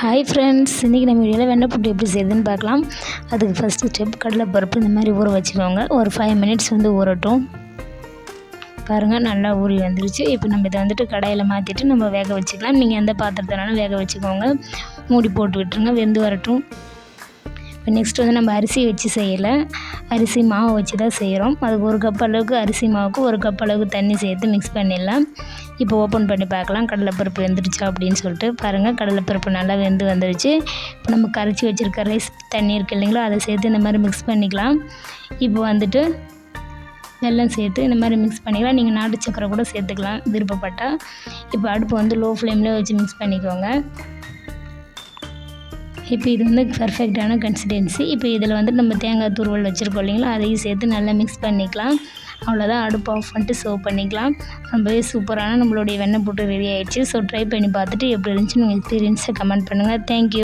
Hi friends இன்றைக்கி நம்ம வீடியோவில் வெண்ணெய் புட்டு எப்படி செய்யுதுன்னு பார்க்கலாம். அதுக்கு ஃபஸ்ட்டு ஸ்டெப் கடலைப்பருப்பு இந்த மாதிரி ஊற வச்சுக்கோங்க. ஒரு ஃபைவ் மினிட்ஸ் வந்து ஊறட்டும். பாருங்கள் நல்லா ஊறி வந்துருச்சு. இப்போ நம்ம இதை வந்துட்டு கடையில் மாற்றிட்டு நம்ம வேக வச்சுக்கலாம். நீங்கள் எந்த பாத்திரத்தினாலும் வேக வச்சுக்கோங்க. மூடி போட்டு விட்டுருங்க வெந்து வரட்டும். இப்போ நெக்ஸ்ட் வந்து நம்ம அரிசி வச்சு செய்யலை. அரிசி மாவு வச்சு தான் செய்கிறோம் அதுக்கு ஒரு கப் அளவுக்கு அரிசி மாவுக்கு ஒரு கப் அளவுக்கு தண்ணி சேர்த்து மிக்ஸ் பண்ணிடலாம். இப்போ ஓப்பன் பண்ணி பார்க்கலாம். கடலைப்பருப்பு வெந்துருச்சா அப்படின்னு சொல்லிட்டு பாருங்கள் கடலைப்பருப்பு நல்லா வெந்து வந்துருச்சு. இப்போ நம்ம கரைச்சி வச்சுருக்க ரைஸ் தண்ணி இருக்குது இல்லைங்களா அதை சேர்த்து இந்த மாதிரி மிக்ஸ் பண்ணிக்கலாம். இப்போ வந்துட்டு வெல்லம் சேர்த்து இந்த மாதிரி மிக்ஸ் பண்ணிக்கலாம். நீங்கள் நாட்டு சக்கரை கூட சேர்த்துக்கலாம். விருப்பப்பட்டால் இப்போ அடுப்பு வந்து லோ ஃப்ளேம்லேயே வச்சு மிக்ஸ் பண்ணிக்கோங்க. இப்போ இது வந்து பர்ஃபெக்டான கன்சிஸ்டன்சி இப்போ இதில் வந்து நம்ம தேங்காய் துருவல் வச்சுருக்கோம் இல்லைங்களா அதையும் சேர்த்து நல்லா மிக்ஸ் பண்ணிக்கலாம். அவ்வளோதான் அடுப்பு ஆஃப் பண்ணிட்டு சர்வ் பண்ணிக்கலாம். ரொம்பவே சூப்பரான நம்மளுடைய வெண்ணெய் போட்டு ரெடி ஆகிடுச்சு ஸோ ட்ரை பண்ணி பார்த்துட்டு எப்படி இருந்துச்சு உங்கள் எக்ஸ்பீரியன்ஸை கமெண்ட் பண்ணுங்கள் தேங்க்யூ